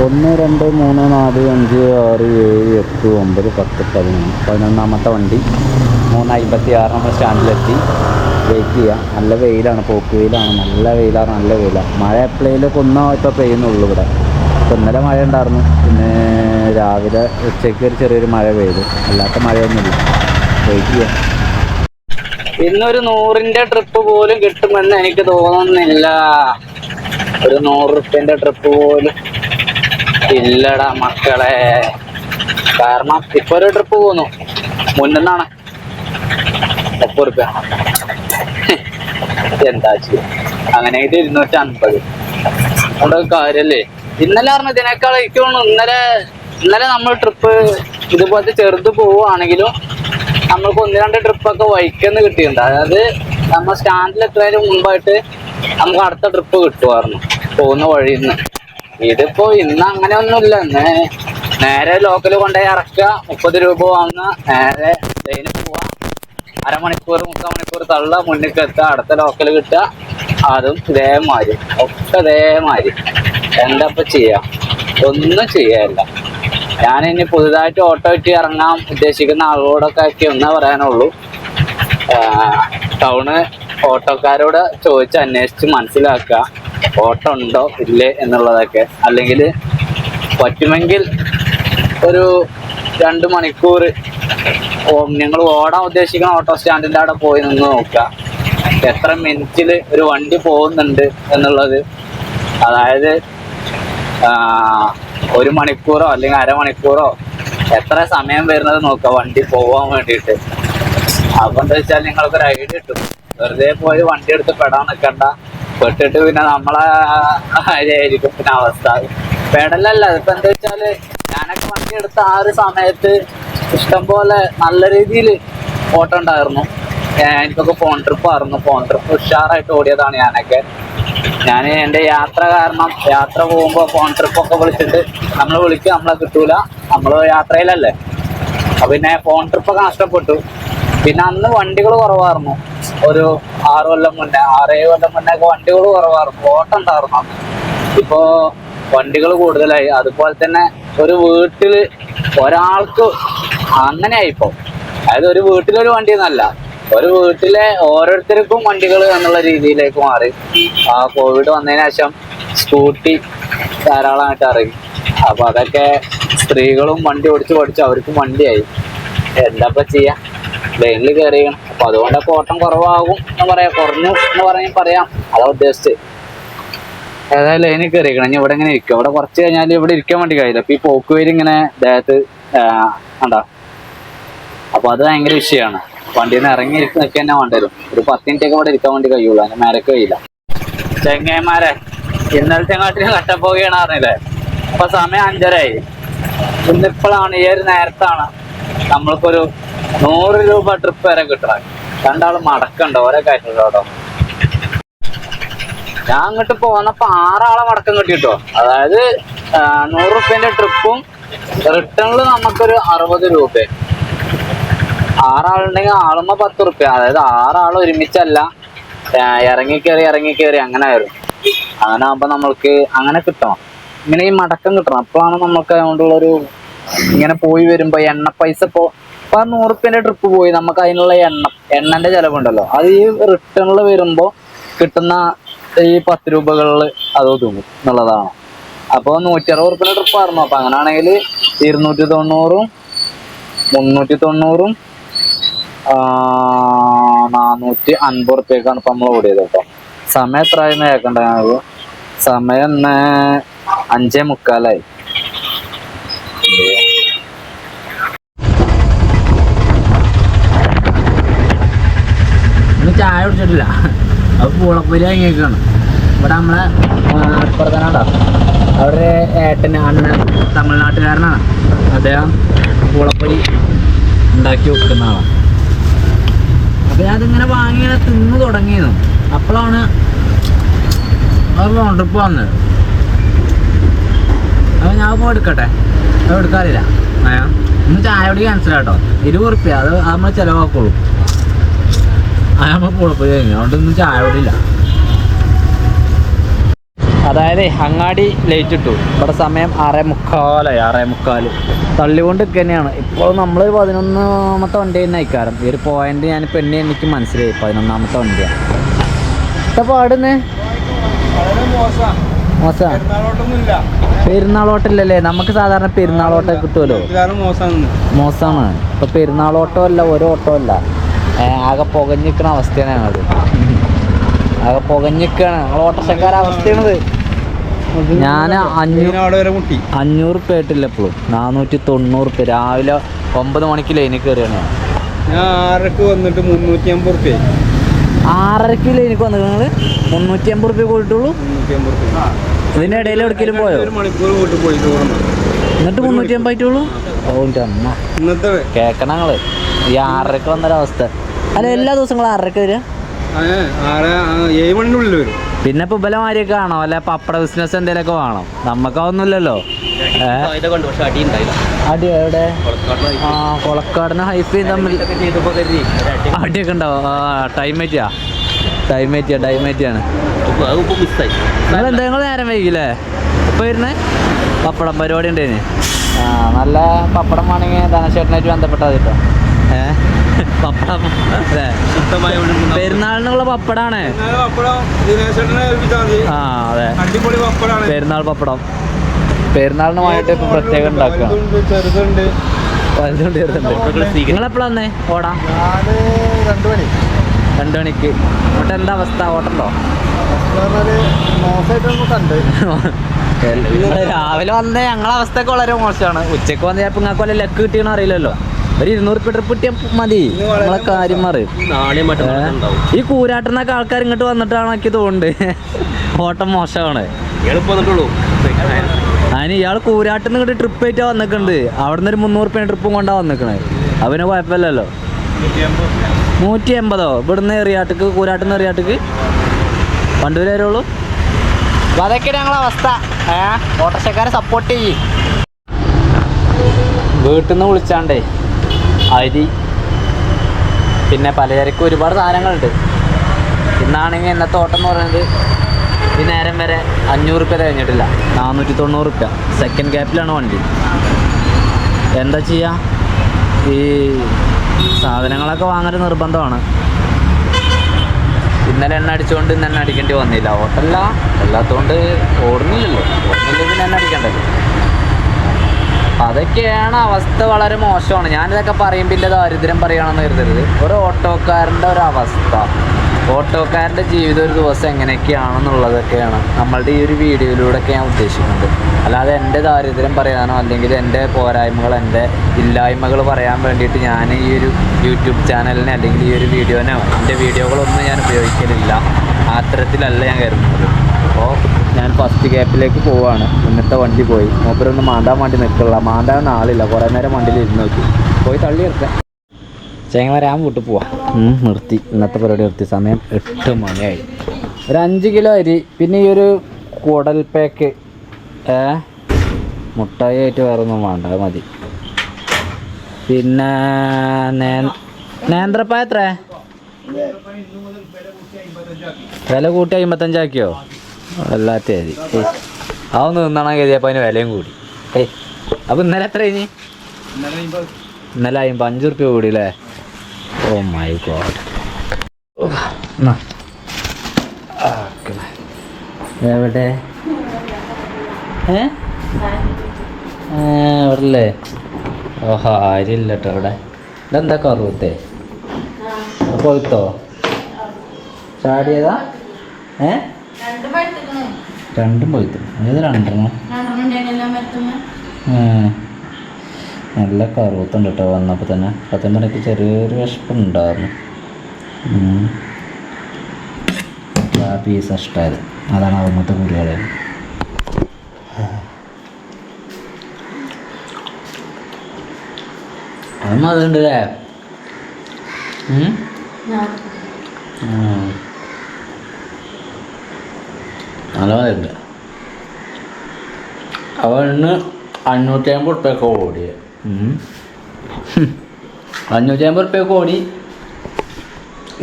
ഒന്ന് രണ്ട് മൂന്ന് നാല് അഞ്ച് ആറ് ഏഴ് എട്ട് ഒമ്പത് പത്ത് പതിനൊന്ന് പതിനൊന്നാമത്തെ വണ്ടി. മൂന്ന് അമ്പത്തി ആറ് നമ്മൾ സ്റ്റാൻഡിലെത്തി. വെയിറ്റ് ചെയ്യാം. നല്ല വെയിലാണ് പോക്ക് വെയിലാണ്. നല്ല വെയിലാണ് നല്ല വെയിലാണ്. മഴ എപ്പോഴേലൊക്കെ ഒന്നോ ഇപ്പോൾ പെയ്യുന്നുള്ളൂ ഇവിടെ. ഇപ്പം ഇന്നലെ മഴ ഉണ്ടായിരുന്നു. പിന്നെ രാവിലെ ഉച്ചയ്ക്ക് ഒരു ചെറിയൊരു മഴ പെയ്തു. അല്ലാത്ത മഴയൊന്നുമില്ല. വെയിറ്റ് ചെയ്യാം. ഇന്നൊരു നൂറിന്റെ ട്രിപ്പ് പോലും കിട്ടുമെന്ന് എനിക്ക് തോന്നുന്നില്ല. ഒരു നൂറ് റുപ്യന്റെ ട്രിപ്പ് പോലും. ഇല്ലടാ മക്കളെ. കാരണം ഇപ്പൊ ഒരു ട്രിപ്പ് പോകുന്നു മുന്നാണ് മുപ്പത് റുപ്യ. എന്താ അങ്ങനെ ഇത് ഇരുന്നൂറ്റി അൻപത് അവിടെ കാര്യല്ലേ? ഇന്നലെ പറഞ്ഞ ഇതിനേക്കാൾ തോന്നുന്നു ഇന്നലെ ഇന്നലെ നമ്മൾ ട്രിപ്പ് ഇതുപോലത്തെ ചെറുത് പോവുകയാണെങ്കിലും നമ്മൾക്ക് ഒന്ന് രണ്ട് ട്രിപ്പൊക്കെ വൈക്കെന്ന് കിട്ടിയിട്ടുണ്ട്. അതായത് നമ്മൾ സ്റ്റാൻഡിൽ എത്തുന്നതിന് മുമ്പായിട്ട് നമുക്ക് അടുത്ത ട്രിപ്പ് കിട്ടുമായിരുന്നു. പോകുന്ന വഴിയിൽ നിന്ന് ഇതിപ്പോ ഇന്ന് അങ്ങനെയൊന്നുമില്ല ഇന്ന് നേരെ ലോക്കൽ കൊണ്ടുപോയി ഇറക്കുക മുപ്പത് രൂപ വാങ്ങുക. നേരെ ട്രെയിനിൽ പോവാ. അരമണിക്കൂർ മുക്കാൽ മണിക്കൂർ തള്ള മുന്നിൽ എത്തുക അടുത്ത ലോക്കൽ കിട്ടുക. അതും ഇതേമാതിരി. ഒക്കെ ഇതേമാതിരി. എന്താ ഇപ്പൊ ചെയ്യാ? ഒന്നും ചെയ്യാനില്ല. ഞാൻ ഇനി പുതുതായിട്ട് ഓട്ടോ ഇട്ട് ഇറങ്ങാൻ ഉദ്ദേശിക്കുന്ന ആളോടൊക്കെ ആക്കി ഒന്നേ പറയാനുള്ളൂ. ടൗണ് ഓട്ടോക്കാരോട് ചോദിച്ച് അന്വേഷിച്ച് മനസ്സിലാക്കുക. ഓട്ടോ ഉണ്ടോ ഇല്ലേ എന്നുള്ളതൊക്കെ. അല്ലെങ്കിൽ പറ്റുമെങ്കിൽ ഒരു രണ്ട് മണിക്കൂർ നിങ്ങൾ ഓടാൻ ഉദ്ദേശിക്കുന്ന ഓട്ടോ സ്റ്റാൻഡിന്റെ അവിടെ പോയി നിന്ന് നോക്കുക. എത്ര മിനിറ്റിൽ ഒരു വണ്ടി പോകുന്നുണ്ട് എന്നുള്ളത്. അതായത് ഒരു മണിക്കൂറോ അല്ലെങ്കിൽ അരമണിക്കൂറോ എത്ര സമയം വരുന്നത് നോക്കുക വണ്ടി പോകാൻ വേണ്ടിയിട്ട്. അപ്പം എന്താ വെച്ചാൽ നിങ്ങൾക്കൊരു ഐഡിയ കിട്ടും. വെറുതെ പോയി വണ്ടി എടുത്ത് പെടാൻ നിൽക്കണ്ട പെട്ടിട്ട് പിന്നെ നമ്മളെ ആയിരിക്കും പിന്നെ അവസ്ഥ? പെടലല്ല ഇപ്പൊ എന്താ വെച്ചാൽ ഞാനൊക്കെ വണ്ടി എടുത്ത ആ ഒരു സമയത്ത് ഇഷ്ടം പോലെ നല്ല രീതിയിൽ ഓട്ടം ഉണ്ടായിരുന്നു. എനിക്കൊക്കെ ഫോൺ ട്രിപ്പ് ആയിരുന്നു. ഫോൺ ട്രിപ്പ് ഉഷാറായിട്ട് ഓടിയതാണ് ഞാനൊക്കെ. ഞാൻ എന്റെ യാത്ര കാരണം യാത്ര പോകുമ്പോൾ ഫോൺ ട്രിപ്പൊക്കെ വിളിച്ചിട്ട് നമ്മൾ വിളിക്കുക നമ്മളെ കിട്ടൂല. നമ്മൾ യാത്രയിലല്ലേ. അപ്പൊ പിന്നെ ഫോൺ ട്രിപ്പൊക്കെ നഷ്ടപ്പെട്ടു. പിന്നെ അന്ന് വണ്ടികൾ കുറവായിരുന്നു. ഒരു ആറ് കൊല്ലം മുന്നേ ആറേഴ് കൊല്ലം മുന്നേ ഒക്കെ വണ്ടികൾ കുറവായിരുന്നു. ഓട്ടം ഉണ്ടായിരുന്നു ഇപ്പോ വണ്ടികൾ കൂടുതലായി. അതുപോലെ തന്നെ ഒരു വീട്ടിൽ ഒരാൾക്ക് അങ്ങനെയായിപ്പോ. അതായത് ഒരു വീട്ടിലൊരു വണ്ടി എന്നല്ല. ഒരു വീട്ടിലെ ഓരോരുത്തർക്കും വണ്ടികൾ എന്നുള്ള രീതിയിലേക്ക് മാറി. ആ കോവിഡ് വന്നതിന് ശേഷം സ്കൂട്ടി ധാരാളമായിട്ട് ഇറങ്ങി. അപ്പൊ അതൊക്കെ സ്ത്രീകളും വണ്ടി ഓടിച്ച് പഠിച്ചു. അവർക്കും വണ്ടിയായി. എന്താ ചെയ്യാ? ലൈനിൽ കയറിയാണ് അപ്പൊ അതുകൊണ്ടൊക്കെ ഓട്ടം കുറവാകും എന്ന് പറയാം കുറഞ്ഞു എന്ന് പറയാൻ പറയാം. അതാ ഉദ്ദേശിച്ചത്. ഏതായാലും ലൈനിൽ കയറിയിരിക്കണം ഇനി ഇവിടെ ഇങ്ങനെ ഇരിക്കും. ഇവിടെ കുറച്ച് കഴിഞ്ഞാൽ ഇവിടെ ഇരിക്കാൻ വേണ്ടി കഴിയില്ല. അപ്പൊ ഈ പോക്ക് പോക്കുവേര് ഇങ്ങനെ ദേഹത്ത് ഉണ്ടാ അപ്പൊ അത് ഭയങ്കര വിഷയമാണ്. വണ്ടിയിൽ നിന്ന് ഇറങ്ങി ഇരിക്കുന്ന തന്നെ വേണ്ടി വരും. ഒരു പത്ത് മിനിറ്റ് ഒക്കെ ഇവിടെ ഇരിക്കാൻ വേണ്ടി കഴിയുള്ളൂ. അതിന് മേലേക്ക് കഴിയില്ല. ചെങ്ങന്മാരെ ഇന്നലത്തെ കാട്ടിലും കട്ടപ്പോവുകയാണ് അറിഞ്ഞില്ലേ അപ്പൊ സമയം അഞ്ചരയായി. ഇന്നിപ്പോഴാണ് ഒരു നേരത്താണ് നമ്മൾക്കൊരു നൂറ് രൂപ ട്രിപ്പ് വരെ കിട്ടണം. രണ്ടാൾ മടക്കണ്ട ഓരോ കാര്യങ്ങളോടോ ഞാൻ അങ്ങോട്ട് പോന്നപ്പോ ആറാളെ മടക്കം കിട്ടിട്ടോ. അതായത് നൂറ് റുപ്യന്റെ ട്രിപ്പും റിട്ടേണിൽ നമുക്കൊരു അറുപത് രൂപ ആറാളുണ്ടെങ്കിൽ ആളുമ്പോ പത്ത് റുപ്യ. അതായത് ആറാൾ ഒരുമിച്ചല്ല ഇറങ്ങി കയറി ഇറങ്ങി കയറി അങ്ങനെ വരും അങ്ങനെ ആകുമ്പോ നമ്മൾക്ക് അങ്ങനെ കിട്ടണം. ഇങ്ങനെ ഈ മടക്കം കിട്ടണം. അപ്പോഴാണ് നമുക്ക് അതുകൊണ്ടുള്ളൊരു ഇങ്ങനെ പോയി വരുമ്പോ എണ്ണ പൈസ ഇപ്പോ ഇപ്പൊ നൂറ് റുപ്യന്റെ ട്രിപ്പ് പോയി നമുക്ക് അതിനുള്ള എണ്ണ എണ്ണന്റെ ചെലവുണ്ടല്ലോ. അത് ഈ റിട്ടേണിൽ വരുമ്പോ കിട്ടുന്ന ഈ പത്ത് രൂപകളിൽ അത് ഒതുങ്ങും എന്നുള്ളതാണ്. അപ്പോൾ നൂറ്റി അറുപത് റുപ്യന്റെ ട്രിപ്പ് ആയിരുന്നു. അപ്പൊ അങ്ങനെയാണെങ്കിൽ ഇരുന്നൂറ്റി തൊണ്ണൂറും മുന്നൂറ്റി തൊണ്ണൂറും നാനൂറ്റി അൻപത് റുപ്യക്കാണ് ഇപ്പൊ നമ്മൾ ഓടിയത് കേട്ടോ. സമയം എത്രയായിരുന്നു കേൾക്കണ്ടത് സമയം അഞ്ചേ മുക്കാലായി. ചായ കുടിച്ചിട്ടില്ല. അത് പൂളപ്പൊരി വാങ്ങിയേക്കാണ്. ഇവിടെ നമ്മളെ ഇപ്പുറത്തനാടോ അവിടെ ഏട്ടൻ അണ്ണൻ തമിഴ്നാട്ടുകാരനാണ്. അദ്ദേഹം പൂളപ്പൊരി ഉണ്ടാക്കി വെക്കുന്ന ആളാണ് അപ്പൊ ഞാൻ അതിങ്ങനെ വാങ്ങി തിന്നു തുടങ്ങിയിരുന്നു അപ്പോഴാണ് അത് ട്രിപ്പ് വന്നത്. അപ്പൊ ഞാൻ പോയി എടുക്കട്ടെ? അത് എടുക്കാറില്ല. ഇന്ന് ചായ കുടി ക്യാൻസൽ ഇരുപത് ഉറുപ്പ്യ. അത് നമ്മൾ ചിലവാക്കുള്ളൂ. നമ്മൾ ചായ അതായത് അങ്ങാടി ലേറ്റ് ഇട്ടു. ഇവിടെ സമയം ആറേ മുക്കാലായി ആറേ മുക്കാൽ തള്ളിക്കൊണ്ട് തന്നെയാണ് ഇപ്പോൾ നമ്മൾ പതിനൊന്നാമത്തെ വണ്ടി തന്നെ അയക്കാരം ഈ ഒരു പോയിന്റ് ഞാൻ എന്നെ എനിക്ക് മനസ്സിലായി. പതിനൊന്നാമത്തെ വണ്ടിയാണ് ഇപ്പൊ പാടുന്നേ? മോശ. പെരുന്നാളോട്ടല്ലേ നമുക്ക് സാധാരണ പെരുന്നാളോട്ടം കിട്ടുമല്ലോ മോശമാണ്. ഇപ്പൊ പെരുന്നാളോട്ടോ അല്ല ഒരു ഓട്ടോ അല്ല. ആകെ പുകഞ്ഞിക്കണ അവസ്ഥയാണ് ഞങ്ങളത് ആകെ പുകഞ്ഞിക്കാണ്. ഞങ്ങൾ ഓട്ടോഷക്കാര അവസ്ഥയാണത്. ഞാൻ അഞ്ഞൂറ് അഞ്ഞൂറ് ഉറുപ്പ്യ ആയിട്ടില്ല എപ്പോഴും നാനൂറ്റി തൊണ്ണൂറ് ഉറുപ്പ്യ. രാവിലെ ഒമ്പത് മണിക്ക് ലൈനിൽ കയറിയാണ് ഞാൻ. ഞാൻ ആറരക്ക് വന്നിട്ട് മുന്നൂറ്റി അമ്പത് റുപ്യ ആറരക്ക് ലൈനിക്ക് വന്നത് നിങ്ങൾ മുന്നൂറ്റി അമ്പത് റുപ്യ പോയിട്ടുള്ളൂ? ഇതിന്റെ ഇടയിൽ എവിടേക്കെങ്കിലും പോയോ? ഒരു മണിക്കൂർ പോയിട്ട് പോയിട്ട് എന്നിട്ട് മുന്നൂറ്റി അമ്പത് ആയിട്ടുള്ളൂ? ഓ എന്റെ അമ്മ. ഇന്നത്തെ കേക്കണം ഞങ്ങൾ ഈ ആറരക്ക് വന്നൊരവസ്ഥ അല്ല എല്ലാ ദിവസങ്ങളും ആറരക്ക് വരിക ആ, ആറ് ആ, ഏഴ് വരും. പിന്നെ ഇപ്പൊ ബലമാരിയൊക്കെ കാണോ? അല്ല പപ്പട ബിസിനസ് എന്തെങ്കിലുമൊക്കെ വേണം? നമുക്കതൊന്നുമില്ലല്ലോ ഏ? അടി എവിടെ? ആ കൊളക്കാടിന് ഹൈപ്പ് തമ്മിൽ അടിയൊക്കെ ഉണ്ടാവും. ആ ടൈം മേറ്റിയാ? ടൈം മേറ്റിയാ ടൈം മേറ്റിയാണ്. നിങ്ങൾ എന്താ നിങ്ങൾ നേരം വൈകില്ലേ? ഇപ്പൊ വരുന്നേ പപ്പടം പരിപാടി ഉണ്ടായിന് ആ നല്ല പപ്പടം വേണമെങ്കിൽ ധനശേഖരനായിട്ട് ബന്ധപ്പെട്ടാൽ കേട്ടോ ഏ? പപ്പടം അല്ലേ പെരുന്നാളിനുള്ള പപ്പടാണ്. ആ അതെ. പെരുന്നാൾ പപ്പടം. പെരുന്നാളിന് വേണ്ടിയിട്ട് ഇപ്പൊ പ്രത്യേകം ഉണ്ടാക്കുക. വലുതുണ്ട്, ചെറുതുണ്ട്. നിങ്ങളെപ്പോഴാ വന്നേ? ഓടാ. രണ്ടു മണി. രണ്ടു മണിക്ക്. എന്നിട്ട് എന്താ അവസ്ഥ ഓട്ടണ്ടോ കണ്ട്. രാവിലെ വന്ന ഞങ്ങളെ അവസ്ഥ ഒക്കെ വളരെ മോശമാണ്. ഉച്ചയ്ക്ക് വന്ന ചിലപ്പോൾ നിങ്ങൾക്ക് വല്ല ലക്ക് കിട്ടിയെന്ന് അറിയില്ലല്ലോ. ഒരു ഇരുന്നൂറ് ഉറുപ്പിക ട്രിപ്പ് കിട്ടിയാൽ മതി. നമ്മളെ കാര്യം മാറി. ഈ കൂരാട്ടുന്നൊക്കെ ആൾക്കാർ ഇങ്ങോട്ട് വന്നിട്ടാണ് എനിക്ക് തോന്നുന്നുണ്ട് ഓട്ടം മോശമാണ്. അതിന് ഇയാൾ കൂരാട്ടിന്ന് ഇങ്ങോട്ട് ട്രിപ്പ് ആയിട്ടാ വന്നിട്ടുണ്ട് അവിടെ നിന്ന് ഒരു മുന്നൂറ് റുപ്യ ട്രിപ്പും കൊണ്ടാ വന്നിക്കണേ. അവന് കുഴപ്പമില്ലല്ലോ. നൂറ്റി എൺപതോ ഇവിടുന്ന് എറിയാട്ടക്ക് കൂരാട്ടുന്ന എറിയാട്ടക്ക്. വണ്ടൂർ വരുള്ളൂ. അപ്പൊ ഞങ്ങളെ അവസ്ഥ. ഏ? ഓട്ടോറിക്ഷക്കാരെ സപ്പോർട്ട് ചെയ്യ്. വീട്ടിൽ നിന്ന് വിളിച്ചാണ്ടേ അരി പിന്നെ പലചരക്ക് ഒരുപാട് സാധനങ്ങളുണ്ട്. ഇന്നാണെങ്കിൽ ഇന്നത്തെ ഓട്ടം എന്ന് പറയുന്നത് ഈ നേരം വരെ അഞ്ഞൂറ് റുപ്യ കഴിഞ്ഞിട്ടില്ല നാനൂറ്റി തൊണ്ണൂറ് റുപ്യ. സെക്കൻഡ് ഗ്യാപ്പിലാണ് വണ്ടി. എന്താ ചെയ്യുക ഈ സാധനങ്ങളൊക്കെ വാങ്ങൽ നിർബന്ധമാണ്. ഇന്നലെ എണ്ണ അടിച്ചുകൊണ്ട് ഇന്ന് എണ്ണ അടിക്കേണ്ടി വന്നില്ല. ഓട്ടല്ല അല്ലാത്തതുകൊണ്ട് ഓടുന്നില്ലല്ലോ. ഓടുന്നില്ല പിന്നെ എണ്ണ അടിക്കണ്ടല്ലോ അതൊക്കെയാണ് അവസ്ഥ വളരെ മോശമാണ്. ഞാനിതൊക്കെ പറയുമ്പോൾ ദാരിദ്ര്യം പറയുകയാണെന്ന് കരുതരുത്. ഒരു ഓട്ടോക്കാരന്റെ ഒരു അവസ്ഥ. ഓട്ടോക്കാരന്റെ ജീവിതം ഒരു ദിവസം എങ്ങനെയൊക്കെയാണെന്നുള്ളതൊക്കെയാണ് നമ്മളുടെ ഈ ഒരു വീഡിയോയിലൂടെയൊക്കെ ഞാൻ ഉദ്ദേശിക്കുന്നത്. അല്ലാതെ എന്റെ ദാരിദ്ര്യം പറയാനോ അല്ലെങ്കിൽ എന്റെ പോരായ്മകൾ എന്റെ ഇല്ലായ്മകൾ പറയാൻ വേണ്ടിയിട്ട് ഞാൻ ഈ ഒരു യൂട്യൂബ് ചാനലിനെ അല്ലെങ്കിൽ ഈ ഒരു വീഡിയോനോ എന്റെ വീഡിയോകളൊന്നും ഞാൻ ഉപയോഗിക്കലില്ല. അത്തരത്തിലല്ല തരത്തിലല്ല ഞാൻ കരുതുന്നത്. അപ്പോൾ ഞാൻ ഫസ്റ്റ് ഗ്യാപ്പിലേക്ക് പോവാണ്. ഇന്നത്തെ വണ്ടി പോയി. മൂപ്പരൊന്ന് മാന്താൻ വണ്ടി നിൽക്കില്ല മാന്താൻ ആളില്ല. കുറേ നേരം വണ്ടിയിൽ ഇരുന്ന് നോക്കി. പോയി തള്ളി നിർത്താം ചേങ്ങമാരാൻ വിട്ട് പോവാം. നിർത്തി. ഇന്നത്തെ പരിപാടി നിർത്തി. സമയം എട്ട് മണിയായി. ഒരു അഞ്ച് കിലോ അരി പിന്നെ ഈ ഒരു കുടൽ പാക്ക് ഏ മുട്ടായി ആയിട്ട് വേറെ ഒന്നും വേണ്ട മതി. പിന്നെ നേന്ത്രപ്പായ എത്ര വില കൂട്ടി അമ്പത്തഞ്ചാക്കിയോ വല്ലാത്ത അരി. അതൊന്ന് നിന്നാണെ കരുതിയപ്പോൾ അതിന് വിലയും കൂടി. ഏയ് അപ്പം ഇന്നലെ എത്ര കഴിഞ്ഞ് ഇന്നലെ അമ്പത് അഞ്ച് റുപ്യ കൂടി അല്ലേ ഓ മൈ ഗോഡ് എവിടെ ഏ? ഓഹോ ആരില്ല കേട്ടോ ഇവിടെ ഇതെന്താ കറുത്തേ കൊഴുത്തോ ചാടിയതാ? ഏ? രണ്ടും പോയിത്തു ഏത് രണ്ടെണ്ണം? ഏ. നല്ല കറുത്തുണ്ട് കേട്ടോ വന്നപ്പോൾ തന്നെ. സത്യം പറഞ്ഞാൽ ചെറിയൊരു വിശപ്പുണ്ടായിരുന്നു. ഉം. ആ പീസ് ഇഷ്ടമായത് അതാണ് അവിടുത്തെ കുരുകളെ അതും അതുണ്ട് അല്ലേ ഉം? ഉം. നല്ല മതിയുണ്ട്. അവന് അഞ്ഞൂറ്റി അമ്പത് ഉറുപ്പ്യൊക്കെ ഓടി അഞ്ഞൂറ്റി അമ്പത് റുപ്യ കോടി.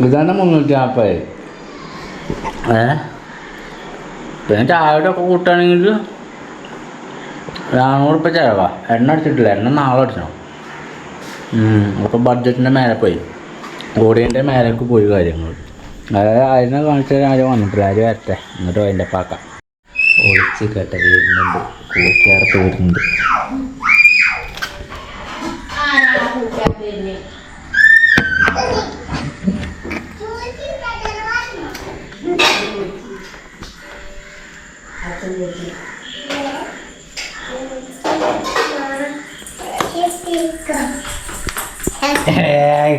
ഇതാണ് മുന്നൂറ്റി നാൽപ്പത് ഏ? പിന്നെ ചായയുടെ ഒക്കെ കൂട്ടുകയാണെങ്കിൽ നാനൂറ് റുപ്യ ചിലവാ. എണ്ണ അടിച്ചിട്ടില്ല. എണ്ണ നാളെ അടിച്ചണം. അപ്പോൾ ബഡ്ജറ്റിന്റെ മേലെ പോയി. ഓടിയതിന്റെ മേലേക്ക് പോയി കാര്യങ്ങൾ അതായത് അതിനെ കാണിച്ചാൽ ആരും വന്നിട്ടില്ല. ആരും വരട്ടെ. എന്നിട്ട് അതിന്റെ പാക്കാം. ഒളിച്ച് കേട്ട വരുന്നുണ്ട് കൂട്ടിയാർത്ത് വരുന്നുണ്ട്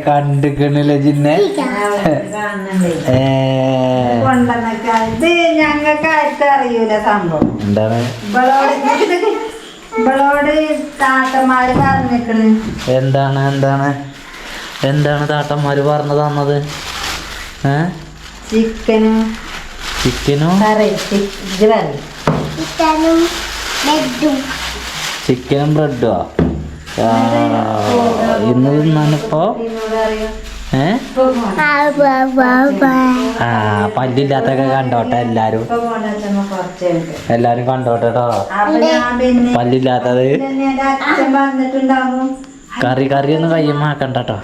കണ്ടിക്കണില്ല ജിന്നെ? ഇത് ഞങ്ങൾക്ക് ആർക്കും അറിയൂല സംഭവം. എന്താണ്? ഇവളോട് താത്തമാര് പറഞ്ഞിക്കണ് എന്താണ് എന്താണ്? എന്താണ് താട്ടന്മാര് പറഞ്ഞു തന്നത്? ഏ? ചിക്കനും ചിക്കനോ? ചിക്കനും ബ്രെഡും. ചിക്കനും ബ്രെഡോ ഇന്ന് തിന്നാനിപ്പോ? ഏ? ആ പല്ലില്ലാത്തൊക്കെ കണ്ടോട്ടെ എല്ലാരും. എല്ലാരും കണ്ടോട്ടെട്ടോ. പല്ലില്ലാത്തത്. കറി കറി ഒന്നും കയ്യമാക്കണ്ടോ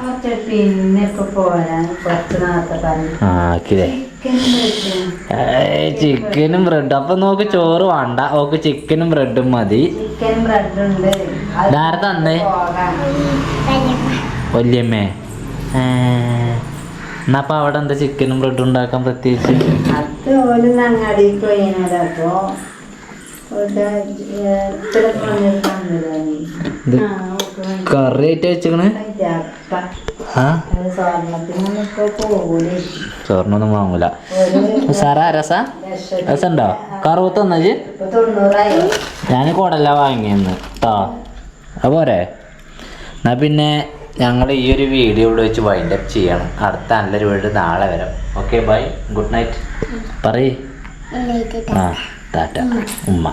പിന്നെ ആ ആക്കിയതേ. ചിക്കനും ബ്രെഡും. അപ്പൊ നോക്ക് ചോറ് വേണ്ട. ഓക്ക് ചിക്കനും ബ്രെഡും മതി. അത് തന്നേ? വല്യമ്മേ. എന്നപ്പ എന്നാ അപ്പൊ അവിടെ എന്താ ചിക്കനും ബ്രെഡും ഉണ്ടാക്കാൻ പ്രത്യേകിച്ച്? കറി ആയിട്ട് വെച്ചിക്കണ്? ചോറിനൊന്നും വാങ്ങൂല. സാറാ രസ രസണ്ടോ കറുപത്ത് കറുവത്ത് തന്നത് ഞാൻ കൂടല്ല വാങ്ങിയെന്ന് കേട്ടോ അതുപോരെ എന്നാ പിന്നെ ഞങ്ങൾ ഈ ഒരു വീഡിയോ ഇവിടെ വെച്ച് വൈൻഡ് അപ്പ് ചെയ്യണം. അടുത്ത നല്ലൊരു വീട് നാളെ വരാം. ഓക്കെ ബൈ ഗുഡ് നൈറ്റ് പറയ്. ആ താറ്റ ഉമ്മ.